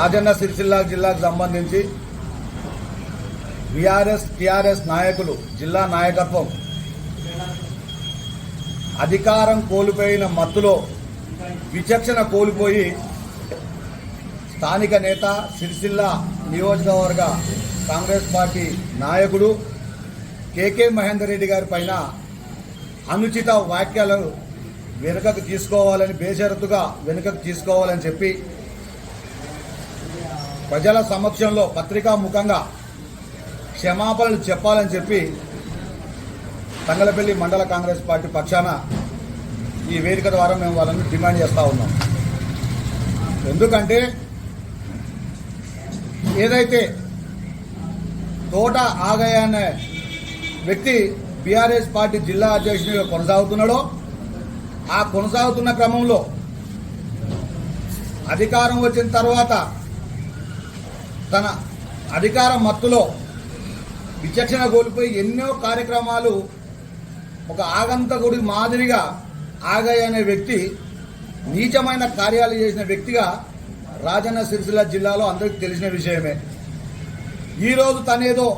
రాజన్న సిరిసిల్ల జిల్లాకు సంబంధించి BRS TRS నాయకులు జిల్లా నాయకత్వం అధికారం కోల్పోయిన మత్తులో విచక్షణ కోల్పోయి స్థానిక నేత సిరిసిల్ల నియోజకవర్గ కాంగ్రెస్ పార్టీ నాయకుడు కేకే మహేందర్ రెడ్డి గారి పైన అనుచిత వ్యాఖ్యలు వెనుకకు తీసుకోవాలని బేషరతుగా వెనుకకు తీసుకోవాలని చెప్పి ప్రజల సమక్షంలో పత్రికా ముఖంగా క్షమాపణలు చెప్పాలని చెప్పి తంగలపల్లి మండల కాంగ్రెస్ పార్టీ పక్షాన ఈ వేదిక ద్వారా మేము వాళ్ళని డిమాండ్ చేస్తూ ఉన్నాం. ఎందుకంటే ఏదైతే తోట ఆగయ్య అనే వ్యక్తి బీఆర్ఎస్ పార్టీ జిల్లా అధ్యక్షుడిగా కొనసాగుతున్నాడో ఆ కొనసాగుతున్న క్రమంలో అధికారం వచ్చిన తర్వాత తన అధికార మత్తులో విచక్షణ కోల్పోయి ఎన్నో కార్యక్రమాలు ఒక ఆగంతకుడి మాదిరిగా ఆగయ్య అనే వ్యక్తి నీచమైన కార్యాలు చేసిన వ్యక్తిగా రాజన్న సిరిసిల్ల జిల్లాలో అందరికీ తెలిసిన విషయమే. ఈరోజు తనేదో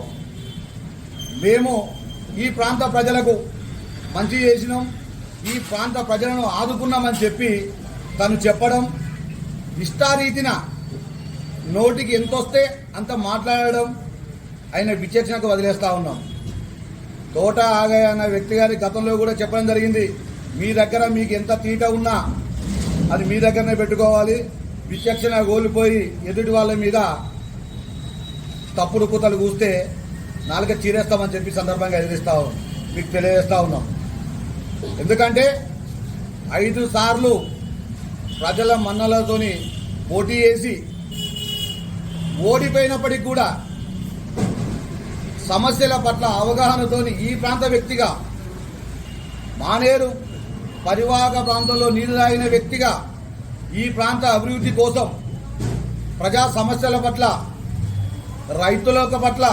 మేము ఈ ప్రాంత ప్రజలకు మంచి చేసినాం ఈ ప్రాంత ప్రజలను ఆదుకున్నామని చెప్పి తను చెప్పడం ఇష్టారీతిన నోటికి ఎంత వస్తే అంత మాట్లాడడం ఆయన విచక్షణకు వదిలేస్తా ఉన్నాం. తోట ఆగయ్య అన్న వ్యక్తి గారి గతంలో కూడా చెప్పడం జరిగింది మీ దగ్గర మీకు ఎంత తీట ఉన్నా అది మీ దగ్గరనే పెట్టుకోవాలి. విచక్షణ కోల్పోయి ఎదుటి వాళ్ళ మీద తప్పుడు కూతలు కూస్తే నాలుక చీరేస్తామని చెప్పి సందర్భంగా ఎదిరిస్తా మీకు తెలియజేస్తా ఉన్నాం. ఎందుకంటే ఐదు సార్లు ప్రజల మన్నలతోని పోటీ చేసి ఓడిపోయినప్పటికి కూడా సమస్యల పట్ల అవగాహనతోని ఈ ప్రాంత వ్యక్తిగా మానేరు పరివాహక ప్రాంతంలో నీరు తాగిన వ్యక్తిగా ఈ ప్రాంత అభివృద్ధి కోసం ప్రజా సమస్యల పట్ల రైతుల పట్ల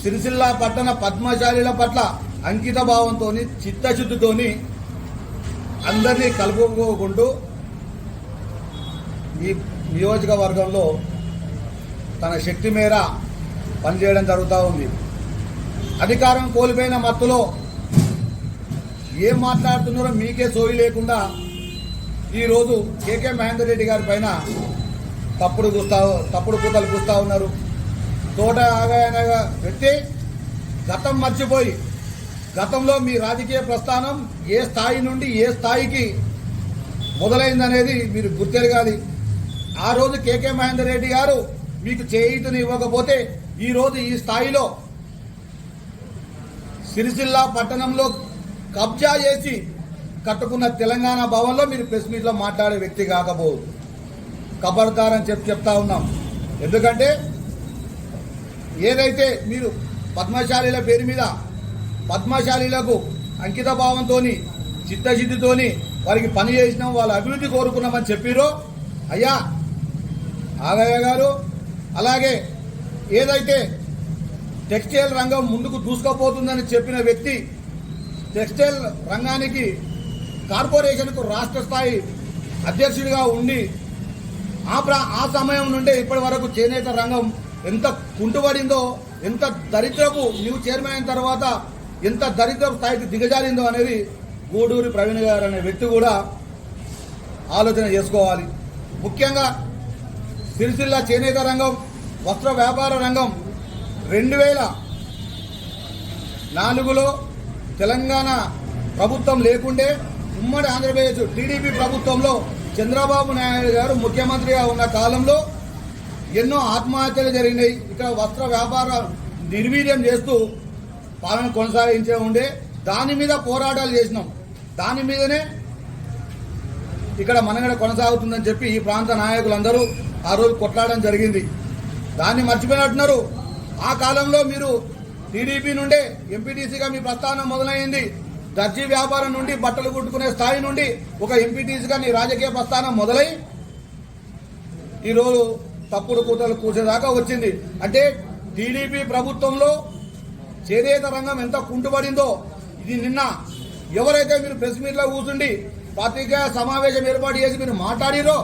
సిరిసిల్ల పట్టణ పద్మశాలిల పట్ల అంకిత భావంతో చిత్తశుద్ధితోని అందరినీ కలుపుకోకుండా ఈ నియోజకవర్గంలో తన శక్తి మేర పనిచేయడం జరుగుతూ ఉంది. అధికారం కోల్పోయిన మత్తులో ఏం మాట్లాడుతున్నారో మీకే సోయి లేకుండా ఈరోజు కేకే మహేందర్ రెడ్డి గారి పైన తప్పుడు కూస్తా తప్పుడు కూతలు కూస్తూ ఉన్నారు. తోట ఆగాయన వ్యక్తి గతం మర్చిపోయి గతంలో మీ రాజకీయ ప్రస్థానం ఏ స్థాయి నుండి ఏ స్థాయికి మొదలైందనేది మీరు గుర్తెరగాలి. ఆ రోజు కేకే మహేందర్ రెడ్డి గారు మీకు చేయుతని ఇవ్వకపోతే ఈరోజు ఈ స్థాయిలో సిరిసిల్ల పట్టణంలో కబ్జా చేసి కట్టుకున్న తెలంగాణ భవన్లో మీరు ప్రెస్ మీట్లో మాట్లాడే వ్యక్తి కాకపోదు. కబర్దారని చెప్పి చెప్తా ఉన్నాం. ఎందుకంటే ఏదైతే మీరు పద్మశాలీల పేరు మీద పద్మశాలీలకు అంకిత భావంతో చిత్తశుద్ధితోని వారికి పని చేసినాం వాళ్ళ అభివృద్ధి కోరుకున్నామని చెప్పిరో అయ్యా ఆగయ్య గారు అలాగే ఏదైతే టెక్స్టైల్ రంగం ముందుకు దూసుకుపోతుందని చెప్పిన వ్యక్తి టెక్స్టైల్ రంగానికి కార్పొరేషన్కు రాష్ట్ర స్థాయి అధ్యక్షుడిగా ఉండి ఆ ప్రా ఆ సమయం నుండే ఇప్పటి వరకు చేనేత రంగం ఎంత కుంటుపడిందో ఎంత దరిద్రపు నీవు చైర్మన్ అయిన తర్వాత ఎంత దరిద్ర స్థాయికి దిగజారిందో అనేది గూడూరి ప్రవీణ్ గారు అనే వ్యక్తి కూడా ఆలోచన చేసుకోవాలి. ముఖ్యంగా సిరిసిల్ల చేనేత రంగం వస్త్ర వ్యాపార రంగం రెండు వేల నాలుగులో తెలంగాణ ప్రభుత్వం లేకుండే ఉమ్మడి ఆంధ్రప్రదేశ్ టీడీపీ ప్రభుత్వంలో చంద్రబాబు నాయుడు గారు ముఖ్యమంత్రిగా ఉన్న కాలంలో ఎన్నో ఆత్మహత్యలు జరిగినాయి. ఇక్కడ వస్త్ర వ్యాపార నిర్వీర్యం చేస్తూ పాలన కొనసాగించే ఉండే. దాని మీద పోరాటాలు చేసినాం. దాని మీదనే ఇక్కడ మనగడ కొనసాగుతుందని చెప్పి ఈ ప్రాంత నాయకులందరూ ఆ రోజు కొట్లాడడం జరిగింది. దాన్ని మర్చిపోయినట్టున్నారు. ఆ కాలంలో మీరు టీడీపీ నుండే ఎంపీటీసీగా మీ ప్రస్థానం మొదలైంది. దర్జీ వ్యాపారం నుండి బట్టలు కుట్టుకునే స్థాయి నుండి ఒక ఎంపీటీసీగా నీ రాజకీయ ప్రస్థానం మొదలై ఈరోజు తప్పుడు కూతలు కూసేదాకా వచ్చింది. అంటే టీడీపీ ప్రభుత్వంలో చేనేత రంగం ఎంత కుంటుపడిందో ఇది నిన్న ఎవరైతే మీరు ప్రెస్ మీట్లో కూర్చుండి పత్రికా సమావేశం ఏర్పాటు చేసి మీరు మాట్లాడిరో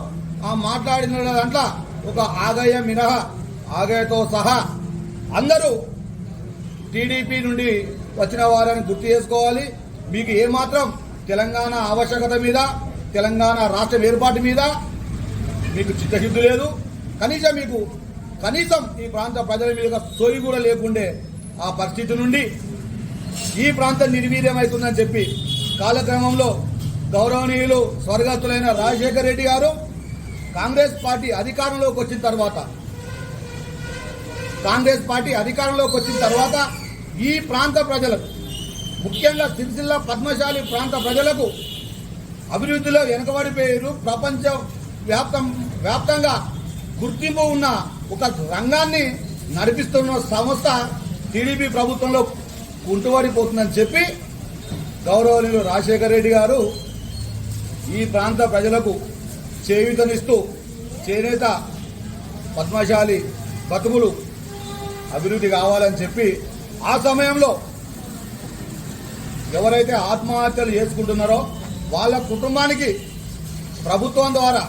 ఆ మాట్లాడిన దాంట్లో ఒక ఆగయ మినహా ఆగయతో సహా అందరూ టీడీపీ నుండి వచ్చిన వారని గుర్తు చేసుకోవాలి. మీకు ఏమాత్రం తెలంగాణ ఆవశ్యకత మీద తెలంగాణ రాష్ట్రం ఏర్పాటు మీద మీకు చిత్తశుద్ధి లేదు. కనీసం మీకు కనీసం ఈ ప్రాంత ప్రజల మీద సోయి కూడా లేకుండే ఆ పరిస్థితి నుండి ఈ ప్రాంతం నిర్వీర్యమవుతుందని చెప్పి కాలక్రమంలో గౌరవనీయులు స్వర్గస్తులైన రాజశేఖర్ రెడ్డి గారు కాంగ్రెస్ పార్టీ అధికారంలోకి వచ్చిన తర్వాత కాంగ్రెస్ పార్టీ అధికారంలోకి వచ్చిన తర్వాత ఈ ప్రాంత ప్రజలకు ముఖ్యంగా సిరిసిల్ల పద్మశాలి ప్రాంత ప్రజలకు అభివృద్ధిలో వెనుకబడిపోయారు. ప్రపంచ వ్యాప్తం వ్యాప్తంగా గుర్తింపు ఉన్న ఒక రంగాన్ని నడిపిస్తున్న సంస్థ టీడీపీ ప్రభుత్వంలో కుంటుపడిపోతుందని చెప్పి గౌరవనీయులు రాజశేఖర రెడ్డి గారు ఈ ప్రాంత ప్రజలకు చేయూతనిస్తూ చేనేత పద్మశాలి బతుకులు అభివృద్ధి కావాలని చెప్పి ఆ సమయంలో ఎవరైతే ఆత్మహత్యలు చేసుకుంటున్నారో వాళ్ళ కుటుంబానికి ప్రభుత్వం ద్వారా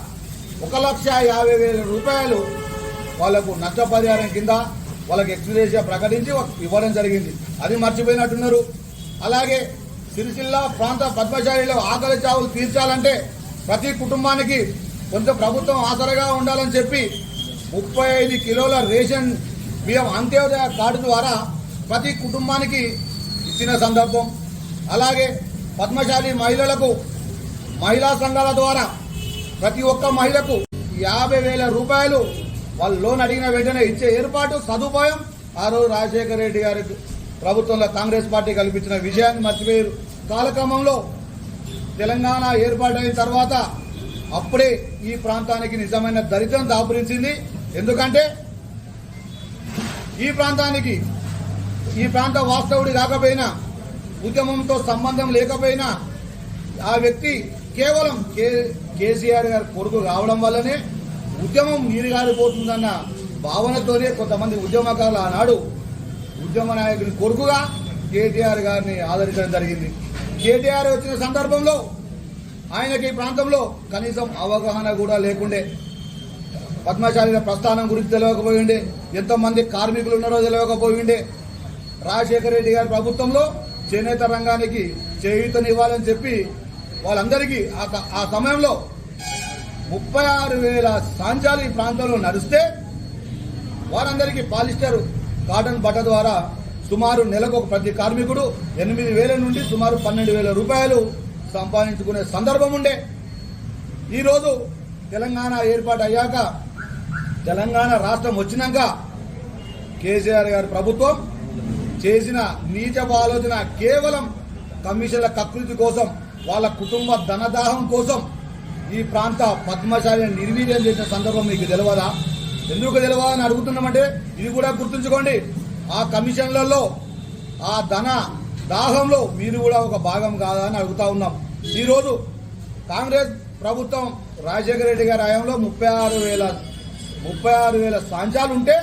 ఒక లక్ష యాభై వేల రూపాయలు వాళ్ళకు నష్టపరిహారం కింద వాళ్ళకి ఎక్స్గ్రేషియా ప్రకటించి ఇవ్వడం జరిగింది. అది మర్చిపోయినట్టున్నారు. అలాగే సిరిసిల్ల ప్రాంత పద్మశాలిలో ఆకలి చావులు తీర్చాలంటే ప్రతి కుటుంబానికి కొంత ప్రభుత్వం ఆసరగా ఉండాలని చెప్పి ముప్పై ఐదు కిలోల రేషన్ బియ్యం అంత్యోదయ కార్డు ద్వారా ప్రతి కుటుంబానికి ఇచ్చిన సందర్భం. అలాగే పద్మశాలి మహిళలకు మహిళా సంఘాల ద్వారా ప్రతి ఒక్క మహిళకు యాభై వేల రూపాయలు వాళ్ళు లోన్ అడిగిన వెంటనే ఇచ్చే ఏర్పాటు సదుపాయం ఆ రోజు రాజశేఖర రెడ్డి గారికి. ప్రభుత్వంలో కాంగ్రెస్ పార్టీ కల్పించిన విజయాన్ని మర్చిపోయారు. కాలక్రమంలో తెలంగాణ ఏర్పాటైన తర్వాత అప్పుడే ఈ ప్రాంతానికి నిజమైన దరిద్రం దాపురించింది. ఎందుకంటే ఈ ప్రాంతానికి ఈ ప్రాంత వాస్తవుడి కాకపోయినా ఉద్యమంతో సంబంధం లేకపోయినా ఆ వ్యక్తి కేవలం కే కేసీఆర్ గారి కొడుకు రావడం వల్లనే ఉద్యమం నీరుగారిపోతుందన్న భావనతోనే కొంతమంది ఉద్యమకారులు ఆనాడు ఉద్యమ నాయకుడి కొడుకుగా కేటీఆర్ గారిని ఆదరించడం జరిగింది. కేటీఆర్ వచ్చిన సందర్భంలో ఆయనకి ఈ ప్రాంతంలో కనీసం అవగాహన కూడా లేకుండే పద్మశాలిల ప్రస్థానం గురించి తెలియకపోయిండే ఎంతోమంది కార్మికులు ఉన్నారో తెలియకపోయిండే. రాజశేఖర రెడ్డి గారి ప్రభుత్వంలో చేనేత రంగానికి చేయూతనివ్వాలని చెప్పి వాళ్ళందరికీ ఆ క- ఆ సమయంలో ముప్పై ఆరు వేల సాంచాలు ఈ ప్రాంతంలో నడిస్తే వారందరికీ పాలిస్టర్ కాటన్ బట్ట ద్వారా సుమారు నెలకు ఒక ప్రతి కార్మికుడు ఎనిమిది వేల నుండి సుమారు పన్నెండు వేల రూపాయలు సంపాదించుకునే సందర్భం ఉండే. ఈరోజు తెలంగాణ ఏర్పాటు అయ్యాక తెలంగాణ రాష్ట్రం వచ్చినాక కేసీఆర్ గారి ప్రభుత్వం చేసిన నీచపు ఆలోచన కేవలం కమిషన్ల కకృతి కోసం వాళ్ళ కుటుంబ ధనదాహం కోసం ఈ ప్రాంత పద్మశాలిని నిర్వీర్యం చేసిన సందర్భం మీకు తెలియదా? ఎందుకు తెలియదా అని అడుగుతున్నామంటే ఇది కూడా గుర్తుంచుకోండి. ఆ కమిషన్లలో ఆ ధన దాహంలో మీరు కూడా ఒక భాగం కాదా అని అడుగుతా ఉన్నాం. ఈరోజు కాంగ్రెస్ ప్రభుత్వం రాజశేఖర రెడ్డి గారి హయాంలో ముప్పై ఆరు వేల ముప్పై ఆరు వేల సాంచాలు ఉంటే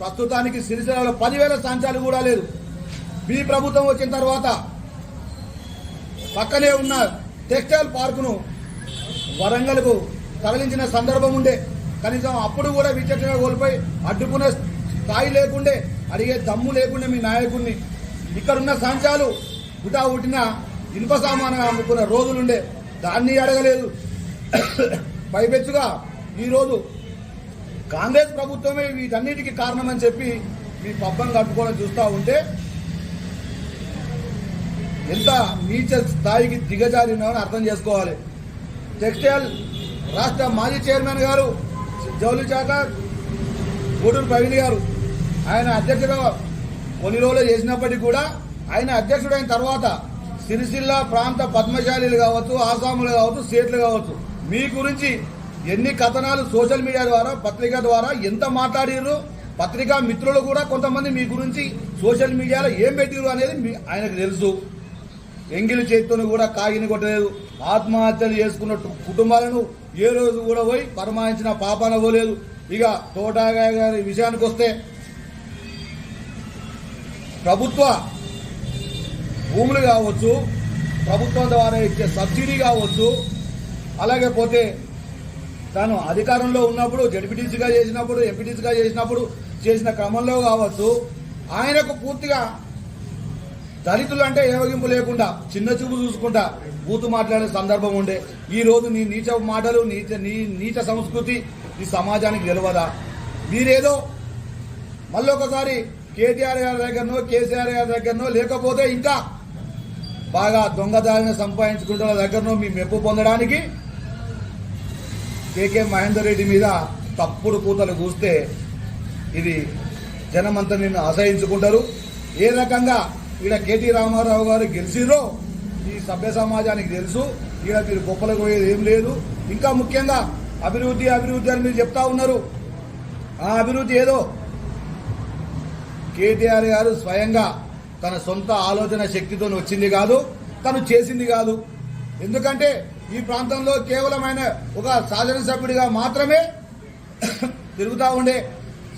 ప్రస్తుతానికి సిరిసిల్లలో పదివేల సాంచాలు కూడా లేదు. మీ ప్రభుత్వం వచ్చిన తర్వాత పక్కనే ఉన్న టెక్స్టైల్ పార్కును వరంగల్కు తరలించిన సందర్భం ఉండే. కనీసం అప్పుడు కూడా విచక్షణ కోల్పోయి అడ్డుకునే స్థాయి లేకుండే అడిగే దమ్ము లేకుండే మీ నాయకుడిని. ఇక్కడున్న సంచాలు గుటా ఉట్టిన ఇనుప సామాను అమ్ముకున్న రోజులుండే. దాన్ని అడగలేదు. పైపెచ్చుగా ఈరోజు కాంగ్రెస్ ప్రభుత్వమే వీటన్నిటికీ కారణమని చెప్పి మీ పబ్బం కట్టుకోవడం చూస్తూ ఉంటే ఎంత నీచ స్థాయికి దిగజారినామని అర్థం చేసుకోవాలి. టెక్స్టైల్ రాష్ట్ర మాజీ చైర్మన్ గారు జౌలి శాఖ గూడూరు ప్రవీణ్ గారు ఆయన అధ్యక్షుడు కొన్ని రోజులు చేసినప్పటికీ కూడా ఆయన అధ్యక్షుడైన తర్వాత సిరిసిల్ల ప్రాంత పద్మశాలీలు కావచ్చు ఆసాములు కావచ్చు స్టేట్లు కావచ్చు. మీ గురించి ఎన్ని కథనాలు సోషల్ మీడియా ద్వారా పత్రిక ద్వారా ఎంత మాట్లాడిర్రు పత్రికా మిత్రులు కూడా కొంతమంది మీ గురించి సోషల్ మీడియాలో ఏం పెట్టిరు అనేది మీ- ఆయనకు తెలుసు. ఎంగిలి చేతితో కూడా కాగిని కొట్టలేదు. ఆత్మహత్యలు చేసుకున్న కుటుంబాలను ఏ రోజు కూడా పోయి పరమాయించిన పాపాన పోలేదు. ఇక తోటాగా గారి విషయానికి వస్తే ప్రభుత్వ భూములు కావచ్చు ప్రభుత్వం ద్వారా ఇచ్చే సబ్సిడీ కావచ్చు అలాగే పోతే తాను అధికారంలో ఉన్నప్పుడు జడ్పీటీసీగా చేసినప్పుడు ఎంపీటీసీగా చేసినప్పుడు చేసిన క్రమంలో కావచ్చు ఆయనకు పూర్తిగా దళితులు అంటే ఏవగింపు లేకుండా చిన్న చూపు చూసుకుంటా బూతు మాట్లాడే సందర్భం ఉండే. ఈ రోజు నీ నీచ మాటలు నీచ నీ నీచ సంస్కృతి ఈ సమాజానికి గెలవదా? మీరేదో మళ్ళీ ఒకసారి కేటీఆర్ గారి దగ్గరనో కేసీఆర్ గారి దగ్గరనో లేకపోతే ఇంకా బాగా దొంగదారిని సంపాదించుకుంటున్న దగ్గరనో మీ మెప్పు పొందడానికి కేకే మహేందర్ రెడ్డి మీద తప్పుడు కూతలు కూస్తే ఇది జనమంతా నిన్ను అసహించుకుంటారు. ఏ రకంగా ఇక్కడ కేటీ రామారావు గారు గెలిచిరో ఈ సభ్య సమాజానికి తెలుసు. ఈడ మీరు గొప్పలకు పోయేది ఏం లేదు. ఇంకా ముఖ్యంగా అభివృద్ధి అభివృద్ధి అని మీరు చెప్తా ఉన్నారు. ఆ అభివృద్ధి ఏదో? కేటీఆర్ గారు స్వయంగా తన సొంత ఆలోచన శక్తితో వచ్చింది కాదు తను చేసింది కాదు. ఎందుకంటే ఈ ప్రాంతంలో కేవలమైన ఒక ఒక శాసనసభ్యుడిగా మాత్రమే తిరుగుతూ ఉండే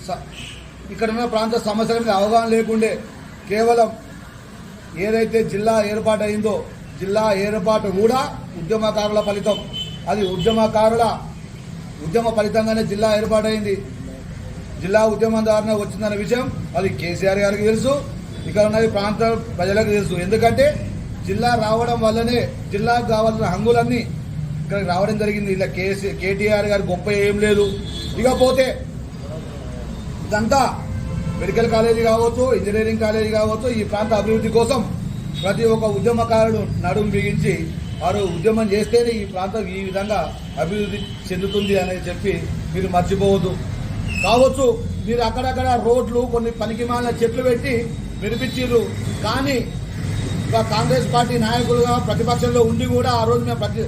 స- ఇక్కడ ఉన్న ప్రాంత సమస్యల మీద అవగాహన లేకుండే కేవలం ఏదైతే జిల్లా ఏర్పాటు అయిందో జిల్లా ఏర్పాటు కూడా ఉద్యమకారుల ఫలితం. అది ఉద్యమకారుల ఉద్యమ ఫలితంగానే జిల్లా ఏర్పాటైంది. జిల్లా ఉద్యమం ద్వారా వచ్చిందనే విషయం అది కేసీఆర్ గారికి తెలుసు ఇక్కడ ఉన్నది ప్రాంత ప్రజలకు తెలుసు. ఎందుకంటే జిల్లా రావడం వల్లనే జిల్లాకు కావాల్సిన హంగులన్నీ ఇక్కడికి రావడం జరిగింది. ఇలా కేసీ కేటీఆర్ గారి గొప్ప ఏం లేదు. ఇకపోతే ఇదంతా మెడికల్ కాలేజీ కావచ్చు ఇంజనీరింగ్ కాలేజీ కావచ్చు ఈ ప్రాంత అభివృద్ధి కోసం ప్రతి ఒక్క ఉద్యమకారుడు నడుము బిగించి వారు ఉద్యమం చేస్తేనే ఈ ప్రాంతం ఈ విధంగా అభివృద్ధి చెందుతుంది అనేది చెప్పి మీరు మర్చిపోవద్దు. కావచ్చు మీరు అక్కడక్కడ రోడ్లు కొన్ని పనికిమాలిన చెట్లు పెట్టి వినిపించారు కానీ ఇంకా కాంగ్రెస్ పార్టీ నాయకులుగా ప్రతిపక్షంలో ఉండి కూడా ఆ రోజు మేము ప్రతి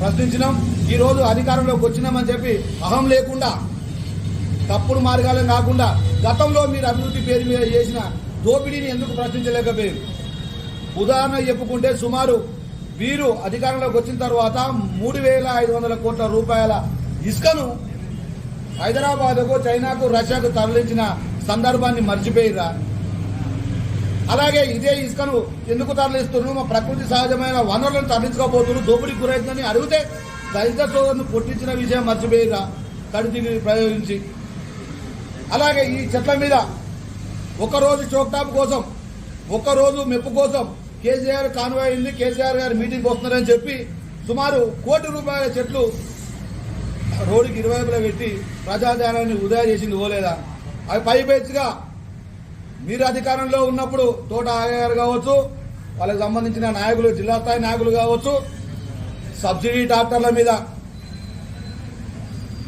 ప్రశ్నించినాం. ఈ రోజు అధికారంలోకి వచ్చినామని చెప్పి అహం లేకుండా తప్పుడు మార్గాలు కాకుండా గతంలో మీరు అభివృద్ధి పేరు మీద చేసిన దోపిడీని ఎందుకు ప్రశ్నించలేకపోయారు? ఉదాహరణ చెప్పుకుంటే సుమారు వీరు అధికారంలోకి వచ్చిన తర్వాత మూడు వేల ఐదు వందల కోట్ల రూపాయల ఇసుకను హైదరాబాద్కు చైనాకు రష్యాకు తరలించిన సందర్భాన్ని మర్చిపోయిరా? అలాగే ఇదే ఇసుకను ఎందుకు తరలిస్తున్నారు? మా ప్రకృతి సహజమైన వనరులను తరలించకపోతున్నారు దోపిడీ గురైందని అడిగితే దళిత సోదరును కొట్టించిన విషయం మర్చిపోయిరా? కడితిని ప్రయోగించి. అలాగే ఈ చెట్ల మీద ఒకరోజు చోక్టాప్ కోసం ఒకరోజు మెప్పు కోసం కేసీఆర్ కాన్వాయ్ అయింది కేసీఆర్ గారు మీటింగ్ వస్తున్నారని చెప్పి సుమారు కోటి రూపాయల చెట్లు రోడ్డుకి ఇరువైపులా పెట్టి ప్రజాధారాన్ని ఉదయ చేసింది పోలేదా అవి పైపెచ్చుగా మీరు అధికారంలో ఉన్నప్పుడు తోట ఆగారు కావచ్చు వాళ్ళకి సంబంధించిన నాయకులు జిల్లా స్థాయి నాయకులు కావచ్చు సబ్సిడీ ట్రాక్టర్ల మీద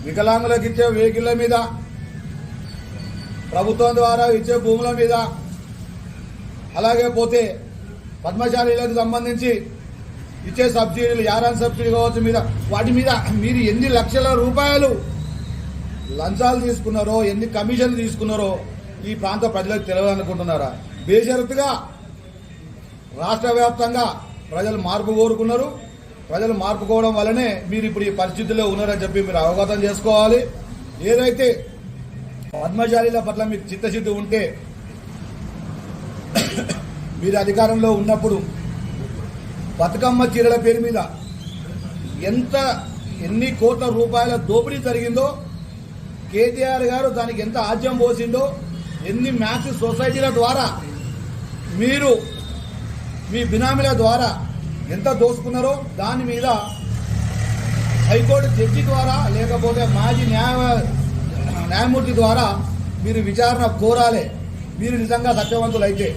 వికలాంగులకు ఇచ్చే వెహికల్ల మీద ప్రభుత్వం ద్వారా ఇచ్చే భూముల మీద అలాగే పోతే పద్మశాలీలకు సంబంధించి ఇచ్చే సబ్సిడీలు యారాన్ సబ్సిడీ కావచ్చు మీద వాటి మీద మీరు ఎన్ని లక్షల రూపాయలు లంచాలు తీసుకున్నారో ఎన్ని కమిషన్లు తీసుకున్నారో ఈ ప్రాంత ప్రజలకు తెలియాలనుకుంటున్నారా? బేషరతుగా రాష్ట్ర వ్యాప్తంగా ప్రజలు మార్పు కోరుకున్నారు. ప్రజలు మార్పు కోవడం వల్లనే మీరు ఇప్పుడు ఈ పరిస్థితుల్లో ఉన్నారని చెప్పి మీరు అవగతం చేసుకోవాలి. ఏదైతే పద్మశాలీల పట్ల మీకు చిత్తశుద్ధి ఉంటే మీరు అధికారంలో ఉన్నప్పుడు బతుకమ్మ చీరల పేరు మీద ఎంత ఎన్ని కోట్ల రూపాయల దోపిడీ జరిగిందో కేటీఆర్ గారు దానికి ఎంత ఆజ్యం పోసిందో ఎన్ని మ్యాచ్ సొసైటీల ద్వారా మీరు మీ బినామీల ద్వారా ఎంత దోసుకున్నారో దాని మీద హైకోర్టు జడ్జి ద్వారా లేకపోతే మాజీ న్యాయ న్యాయమూర్తి ద్వారా మీరు విచారణ కోరాలే. మీరు నిజంగా సత్యవంతులైతే.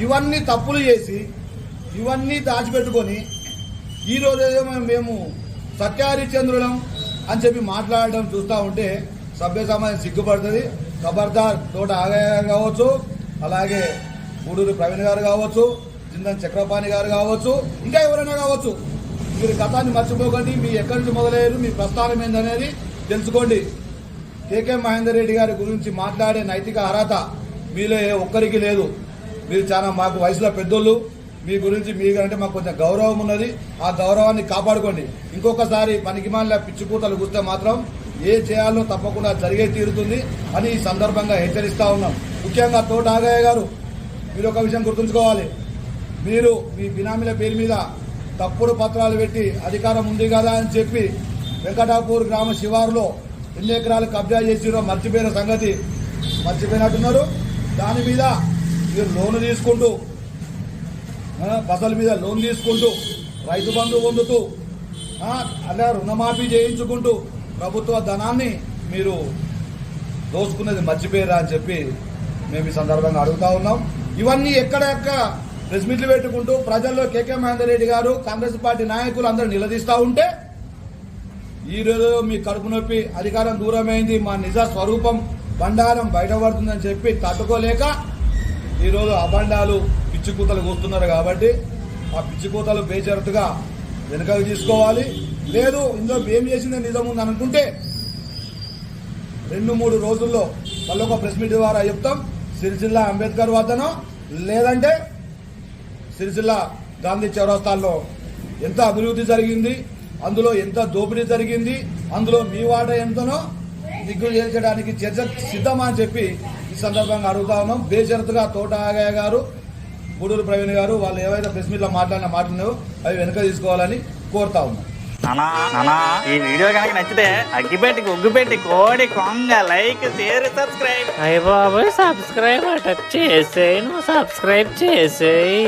ఇవన్నీ తప్పులు చేసి ఇవన్నీ దాచిపెట్టుకొని ఈరోజు ఏదో మేము- మేము అని చెప్పి మాట్లాడడం చూస్తూ ఉంటే సభ్య సమాజం సిగ్గుపడుతుంది. ఖబర్దార్ తోట ఆగయ్య గారు కావచ్చు అలాగే గూడూరు ప్రవీణ్ గారు కావచ్చు జిందన్ చక్రపాణి గారు కావచ్చు ఇంకా ఎవరైనా కావచ్చు. మీరు గతాన్ని మర్చిపోకండి. మీ ఎక్కడి నుంచి మొదలయ్యారు? మీ ప్రస్థానం ఏందనేది తెలుసుకోండి. కేకే మహేందర్ రెడ్డి గారి గురించి మాట్లాడే నైతిక అర్హత మీలో ఏ ఒక్కరికి లేదు. మీరు చాలా మాకు వయసులో పెద్దోళ్ళు. మీ గురించి మీ అంటే మాకు కొంచెం గౌరవం ఉన్నది. ఆ గౌరవాన్ని కాపాడుకోండి. ఇంకొకసారి పనికిమాలిన పిచ్చిపూతలు కూస్తే మాత్రం ఏ చేయాలో తప్పకుండా జరిగే తీరుతుంది అని ఈ సందర్భంగా హెచ్చరిస్తా ఉన్నాం. ముఖ్యంగా తోట ఆగయ్య గారు మీరు ఒక విషయం గుర్తుంచుకోవాలి. మీరు మీ బినామీల పేరు మీద తప్పుడు పత్రాలు పెట్టి అధికారం ఉంది కదా అని చెప్పి వెంకటాపూర్ గ్రామ శివారులో ఎన్ని ఎకరాలు కబ్జా చేసిరో మర్చిపోయిన సంగతి మర్చిపోయినట్టున్నారు. దాని మీద మీరు లోన్ తీసుకుంటూ ఫసల్ బసల మీద లోన్ తీసుకుంటూ రైతు బంధు పొందుతూ అలా రుణమాఫీ చేయించుకుంటూ ప్రభుత్వ ధనాన్ని మీరు దోచుకునేది మర్చిపోయారా అని చెప్పి మేము ఈ సందర్భంగా అడుగుతా ఉన్నాం. ఇవన్నీ ఎక్కడెక్క ప్రెస్ మీట్లు పెట్టుకుంటూ ప్రజల్లో కేకే మహేందర్ రెడ్డి గారు కాంగ్రెస్ పార్టీ నాయకులు అందరూ నిలదీస్తూ ఉంటే ఈ రోజు మీ కడుపు నొప్పి అధికారం దూరమైంది మా నిజ స్వరూపం బండారం బయటపడుతుందని చెప్పి తట్టుకోలేక ఈరోజు అబండాలు పిచ్చికూతలు కూస్తున్నారు కాబట్టి ఆ పిచ్చికూతలు కూతలు వెనుకకు తీసుకోవాలి. లేదు ఇందులో ఏం చేసిందే నిజం ఉంది అనుకుంటే రెండు మూడు రోజుల్లో మళ్ళీ ఒక ప్రెస్ మీట్ ద్వారా చెప్తాం. సిరిసిల్ల అంబేద్కర్ వద్దనో లేదంటే సిరిసిల్ల గాంధీ చౌరస్తాల్లో ఎంత అభివృద్ధి జరిగింది అందులో ఎంత దోపిడీ జరిగింది అందులో మీ వాట ఎంతనో దిగ్గు చేర్చడానికి చర్చ సిద్ధమా అని చెప్పి ఈ సందర్భంగా అడుగుతా ఉన్నాం. బేషరతుగా తోట ఆగయ్య గారు గూడూరు ప్రవీణ్ గారు వాళ్ళు ఏవైతే ప్రెస్ మీట్లో మాట్లాడిన మాటలు అవి వెనుక తీసుకోవాలని కోరుతా ఉన్నాం. నానా నానా ఈ వీడియో కనుక నచ్చితే అగ్గిపెట్టి ఉగ్గుపెట్టి కోడి కొంగ లైక్ షేర్ సబ్స్క్రైబ్. అయ్య బాబోయ్ సబ్స్క్రైబ్ అట చేసేయి నువ్వు సబ్స్క్రైబ్ చేసేయి.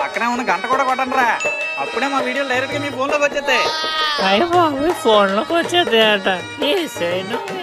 పక్కనే ఉన్న గంట కూడా కొట్టండి రా అప్పుడే మా వీడియోలు డైరెక్ట్గా మీ ఫోన్లోకి వచ్చేస్తాయి. అయ్య బాబోయ్ ఫోన్లోకి వచ్చేది అట వేసేయి నువ్వు